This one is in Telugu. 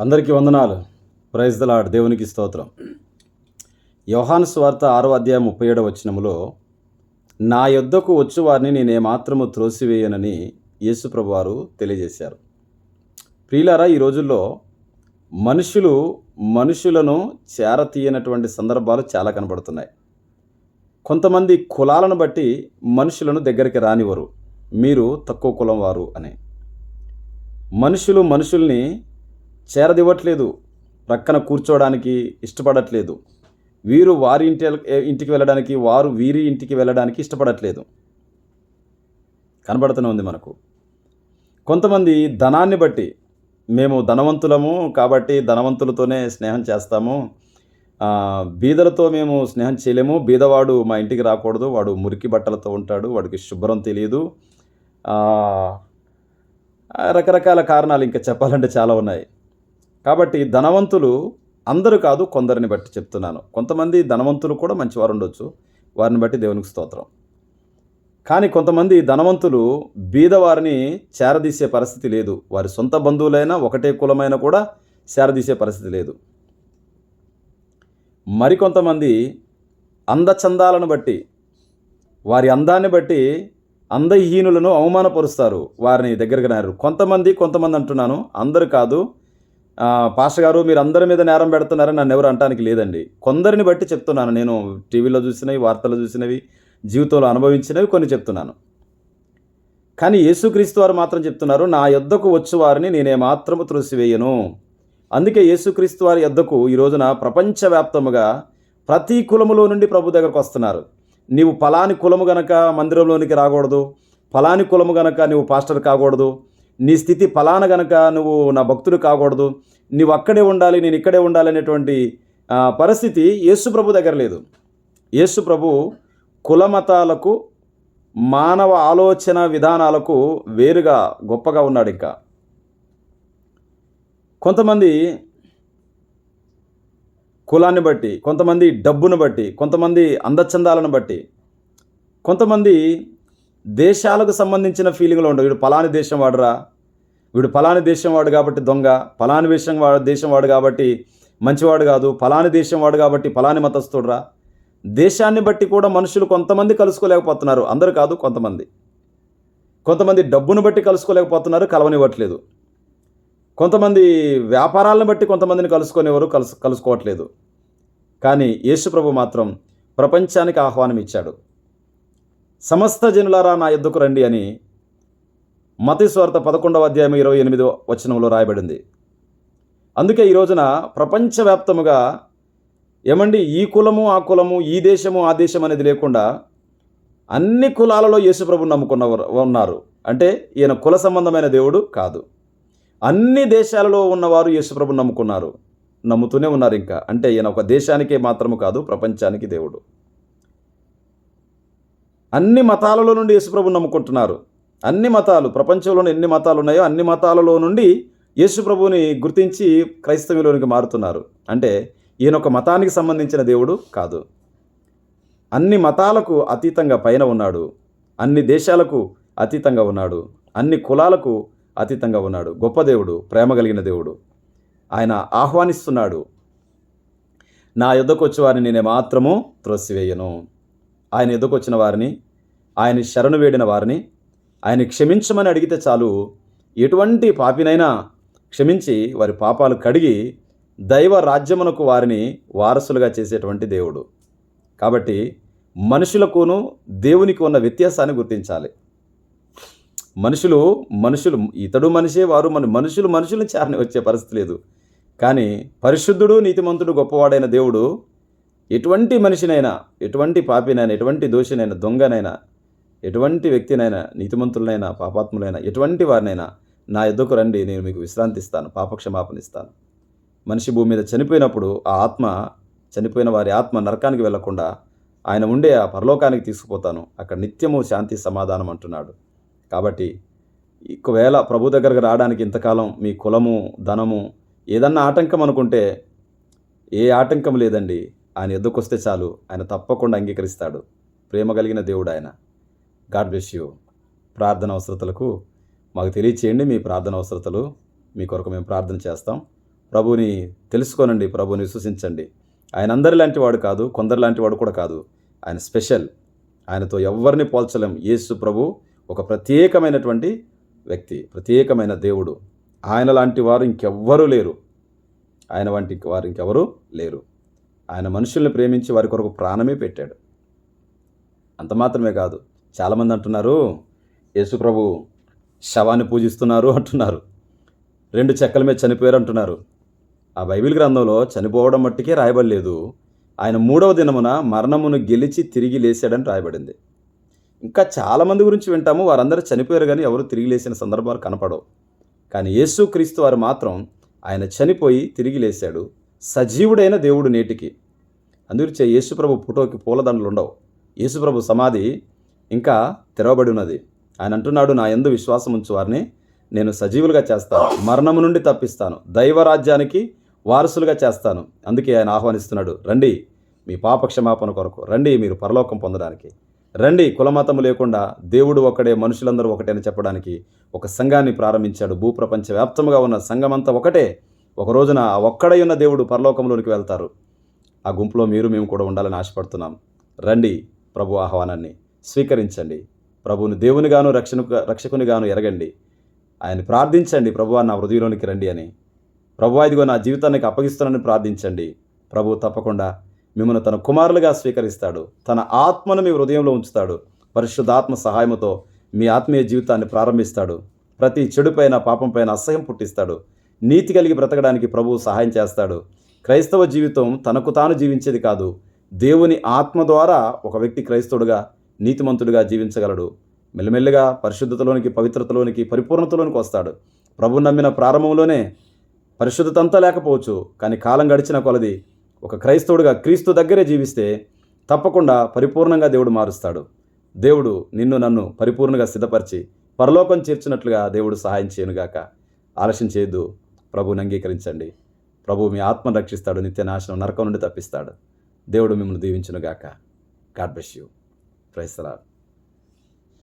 అందరికీ వందనాలు. ప్రైజ్ దలాడ్ దేవునికి స్తోత్రం. యోహాను స్వార్త ఆరో అధ్యాయం ముప్పై ఏడవ వచనములో నా యొద్దకు వచ్చు వారిని నేను ఏమాత్రము త్రోసివేయనని యేసుప్రభు వారు తెలియజేశారు. ప్రియులారా ఈ రోజుల్లో మనుషులు మనుషులను చేరతీయనటువంటి సందర్భాలు చాలా కనబడుతున్నాయి. కొంతమంది కులాలను బట్టి మనుషులను దగ్గరికి రానివ్వరు. మీరు తక్కువ కులం వారు అని. మనుషులు మనుషుల్ని చేరదివ్వట్లేదు. ప్రక్కన కూర్చోవడానికి ఇష్టపడట్లేదు. వీరు వారి ఇంటి ఇంటికి వెళ్ళడానికి వారు వీరి ఇంటికి వెళ్ళడానికి ఇష్టపడట్లేదు. కనబడుతూనే ఉంది మనకు. కొంతమంది ధనాన్ని బట్టి మేము ధనవంతులము కాబట్టి ధనవంతులతోనే స్నేహం చేస్తాము. బీదలతో మేము స్నేహం చేయలేము. బీదవాడు మా ఇంటికి రాకూడదు. వాడు మురికి బట్టలతో ఉంటాడు. వాడికి శుభ్రం తెలియదు రకరకాల కారణాలు ఇంకా చెప్పాలంటే చాలా ఉన్నాయి. కాబట్టి ధనవంతులు అందరూ కాదు కొందరిని బట్టి చెప్తున్నాను. కొంతమంది ధనవంతులు కూడా మంచివారు ఉండొచ్చు. వారిని బట్టి దేవునికి స్తోత్రం. కానీ కొంతమంది ధనవంతులు బీదవారిని చేరదీసే పరిస్థితి లేదు. వారి సొంత బంధువులైనా ఒకటే కులమైనా కూడా చేరదీసే పరిస్థితి లేదు. మరికొంతమంది అందచందాలను బట్టి వారి అందాన్ని బట్టి అందహీనులను అవమానపరుస్తారు. వారిని దగ్గరకు నారు కొంతమంది కొంతమంది అంటున్నాను అందరు కాదు పాస్టర్ గారు మీరు అందరి మీద నేరం పెడుతున్నారని నన్ను ఎవరు అంటానికి లేదండి. కొందరిని బట్టి చెప్తున్నాను. నేను టీవీలో చూసినవి వార్తలు చూసినవి జీవితంలో అనుభవించినవి కొన్ని చెప్తున్నాను. కానీ యేసుక్రీస్తు వారు మాత్రం చెప్తున్నారు నా యొద్దకు వచ్చు వారిని నేనే మాత్రము త్రోసివేయను. అందుకే యేసుక్రీస్తు వారి యొద్దకు ఈ రోజున ప్రపంచవ్యాప్తముగా ప్రతి కులములో నుండి ప్రభు దగ్గరకు వస్తున్నారు. నీవు ఫలాని కులము గనక మందిరంలోనికి రాకూడదు ఫలాని కులము గనక నువ్వు పాస్టర్ కాకూడదు నీ స్థితి ఫలాన గనక నువ్వు నా భక్తుడు కాకూడదు నీవు అక్కడే ఉండాలి నేను ఇక్కడే ఉండాలి అనేటువంటి పరిస్థితి యేసు ప్రభు దగ్గర లేదు. యేసు ప్రభు కులమతాలకు మానవ ఆలోచన విధానాలకు వేరుగా గొప్పగా ఉన్నాడు ఇంకా. కొంతమంది కులాన్ని బట్టి కొంతమంది డబ్బును బట్టి కొంతమంది అందచందాలను బట్టి కొంతమంది దేశాలకు సంబంధించిన ఫీలింగ్లో ఉండవు. వీడు పలాని దేశం వాడురా. వీడు పలాని దేశం వాడు కాబట్టి దొంగ. పలాని దేశం వాడు దేశం వాడు కాబట్టి మంచివాడు కాదు. పలాని దేశం వాడు కాబట్టి పలాని మతస్థుడురా. దేశాన్ని బట్టి కూడా మనుషులు కొంతమంది కలుసుకోలేకపోతున్నారు. అందరు కాదు కొంతమంది. కొంతమంది డబ్బును బట్టి కలుసుకోలేకపోతున్నారు కలవనివ్వట్లేదు. కొంతమంది వ్యాపారాలను బట్టి కొంతమందిని కలుసుకునేవారు కలుసు కలుసుకోవట్లేదు. కానీ యేసుప్రభు మాత్రం ప్రపంచానికి ఆహ్వానం ఇచ్చాడు సమస్త జనులారా నా ఎద్దుకు రండి అని మతిస్వార్థ పదకొండవ అధ్యాయం ఇరవై ఎనిమిదో వచనంలో రాయబడింది. అందుకే ఈ రోజున ప్రపంచవ్యాప్తముగా ఏమండి ఈ కులము ఆ కులము ఈ దేశము ఆ దేశం అనేది లేకుండా అన్ని కులాలలో యేసుప్రభు నమ్ముకున్నవారు ఉన్నారు. అంటే ఈయన కుల సంబంధమైన దేవుడు కాదు. అన్ని దేశాలలో ఉన్నవారు యేసుప్రభు నమ్ముకున్నారు. నమ్ముతూనే ఉన్నారు ఇంకా. అంటే ఈయన ఒక దేశానికే మాత్రము కాదు ప్రపంచానికి దేవుడు. అన్ని మతాలలో నుండి యేసుప్రభు నమ్ముకుంటున్నారు. అన్ని మతాలు ప్రపంచంలోని ఎన్ని మతాలు ఉన్నాయో అన్ని మతాలలో నుండి యేసుప్రభుని గుర్తించి క్రైస్తవులోనికి మారుతున్నారు. అంటే ఈయన ఒక మతానికి సంబంధించిన దేవుడు కాదు. అన్ని మతాలకు అతీతంగా పైన ఉన్నాడు. అన్ని దేశాలకు అతీతంగా ఉన్నాడు. అన్ని కులాలకు అతీతంగా ఉన్నాడు. గొప్ప దేవుడు ప్రేమ కలిగిన దేవుడు. ఆయన ఆహ్వానిస్తున్నాడు. నా యుద్ధకు వారిని నేను మాత్రము త్రోసివేయను. ఆయన ఎదుకొచ్చిన వారిని ఆయన శరణు వేడిన వారిని ఆయన క్షమించమని అడిగితే చాలు. ఎటువంటి పాపినైనా క్షమించి వారి పాపాలు కడిగి దైవ రాజ్యమునకు వారిని వారసులుగా చేసేటువంటి దేవుడు. కాబట్టి మనుషులకును దేవునికి ఉన్న వ్యత్యాసాన్ని గుర్తించాలి. మనుషులు మనుషులు ఇతడు మనిషే వారు మన మనుషులు మనుషులను చేరని వచ్చే పరిస్థితి లేదు. కానీ పరిశుద్ధుడు నీతిమంతుడు గొప్పవాడైన దేవుడు ఎటువంటి మనిషినైనా ఎటువంటి పాపినైనా ఎటువంటి దోషినైనా దొంగనైనా ఎటువంటి వ్యక్తినైనా నీతిమంతులనైనా పాపాత్ములైనా ఎటువంటి వారినైనా నా ఎద్దుకు రండి నేను మీకు విశ్రాంతి ఇస్తాను పాపక్షమాపణ ఇస్తాను మనిషి భూమి మీద చనిపోయినప్పుడు ఆ ఆత్మ చనిపోయిన వారి ఆత్మ నరకానికి వెళ్ళకుండా ఆయన ఉండే ఆ పరలోకానికి తీసుకుపోతాను. అక్కడ నిత్యము శాంతి సమాధానం అంటున్నాడు. కాబట్టి ఒకవేళ ప్రభు దగ్గరకు రావడానికి ఇంతకాలం మీ కులము ధనము ఏదన్నా ఆటంకం అనుకుంటే ఏ ఆటంకం లేదండి. ఆయన ఎద్దుకొస్తే చాలు ఆయన తప్పకుండా అంగీకరిస్తాడు. ప్రేమ కలిగిన దేవుడు ఆయన. God bless you. ప్రార్థన అవసరతలకు మాకు తెలియచేయండి మీ ప్రార్థన అవసరతలు మీ కొరకు మేము ప్రార్థన చేస్తాం. ప్రభుని తెలుసుకోనండి ప్రభుని విశ్వసించండి. ఆయన అందరి లాంటి వాడు కాదు కొందరు లాంటి వాడు కూడా కాదు. ఆయన స్పెషల్. ఆయనతో ఎవరిని పోల్చలేం. యేసు ప్రభు ఒక ప్రత్యేకమైనటువంటి వ్యక్తి ప్రత్యేకమైన దేవుడు. ఆయన లాంటి వారు ఇంకెవ్వరూ లేరు. ఆయన వంటి వారు ఇంకెవరూ లేరు. ఆయన మనుషుల్ని ప్రేమించి వారి కొరకు ప్రాణమే పెట్టాడు. అంత మాత్రమే కాదు. చాలామంది అంటున్నారు యేసుప్రభు శవాన్ని పూజిస్తున్నారు అంటున్నారు. రెండు చెక్కల మీద చనిపోయారు అంటున్నారు. ఆ బైబిల్ గ్రంథంలో చనిపోవడం మట్టికే రాయబడలేదు. ఆయన మూడవ దినమున మరణమును గెలిచి తిరిగి లేచాడని రాయబడింది. ఇంకా చాలామంది గురించి వింటాము వారందరూ చనిపోయారు కానీ ఎవరు తిరిగి లేచిన సందర్భాలు కనపడవు. కానీ యేసు క్రీస్తు వారు మాత్రం ఆయన చనిపోయి తిరిగి లేచాడు. సజీవుడైన దేవుడు నేటికి. అందుకే యేసుప్రభు ఫోటోకి పూలదండలు ఉండవు యేసుప్రభు సమాధి ఇంకా తెరవబడి ఉన్నది. ఆయన అంటున్నాడు నా ఎందు విశ్వాసం ఉంచు వారిని నేను సజీవులుగా చేస్తాను. మరణము నుండి తప్పిస్తాను. దైవరాజ్యానికి వారసులుగా చేస్తాను. అందుకే ఆయన ఆహ్వానిస్తున్నాడు రండి మీ పాప క్షమాపణ కొరకు రండి మీరు పరలోకం పొందడానికి. రండి కులమతము లేకుండా దేవుడు ఒకడే మనుషులందరూ ఒకటే అని చెప్పడానికి ఒక సంఘాన్ని ప్రారంభించాడు. భూప్రపంచ వ్యాప్తముగా ఉన్న సంఘమంతా ఒకటే. ఒక రోజున ఆ ఒక్కడై ఉన్న దేవుడు పరలోకంలోనికి వెళ్తారు. ఆ గుంపులో మీరు మేము కూడా ఉండాలని ఆశపడుతున్నాం. రండి ప్రభు ఆహ్వానాన్ని. స్వీకరించండి. ప్రభువుని దేవునిగాను రక్షణ రక్షకునిగాను ఎరగండి. ఆయన ప్రార్థించండి. ప్రభు నా హృదయంలోనికి రండి అని. ప్రభు ఇదిగో నా జీవితానికి అప్పగిస్తున్నానని ప్రార్థించండి. ప్రభు తప్పకుండా మిమ్మల్ని తన కుమారులుగా స్వీకరిస్తాడు. తన ఆత్మను మీ హృదయంలో ఉంచుతాడు. పరిశుద్ధాత్మ సహాయముతో మీ ఆత్మీయ జీవితాన్ని ప్రారంభిస్తాడు. ప్రతి చెడుపైన పాపంపైన అసహ్యం పుట్టిస్తాడు. నీతి కలిగి బ్రతకడానికి ప్రభువు సహాయం చేస్తాడు. క్రైస్తవ జీవితం తనకు తాను జీవించేది కాదు. దేవుని ఆత్మ ద్వారా ఒక వ్యక్తి క్రైస్తవుడుగా నీతిమంతుడిగా జీవించగలడు. మెల్లమెల్లగా పరిశుద్ధతలోనికి పవిత్రతలోనికి పరిపూర్ణతలోనికి వస్తాడు. ప్రభు నమ్మిన ప్రారంభంలోనే పరిశుద్ధత అంతా లేకపోవచ్చు కానీ కాలం గడిచిన కొలది ఒక క్రైస్తవుడిగా క్రీస్తు దగ్గరే జీవిస్తే తప్పకుండా పరిపూర్ణంగా దేవుడు మారుస్తాడు. దేవుడు నిన్ను నన్ను పరిపూర్ణంగా సిద్ధపరిచి పరలోకం చేర్చినట్లుగా దేవుడు సహాయం చేయనుగాక. ఆలస్యం చేయొద్దు. ప్రభువుని అంగీకరించండి. ప్రభు మీ ఆత్మను రక్షిస్తాడు. నిత్య నాశనం నరకం నుండి తప్పిస్తాడు. దేవుడు మిమ్మల్ని దీవించునుగాక. God bless you. ప్రైస్తలాడు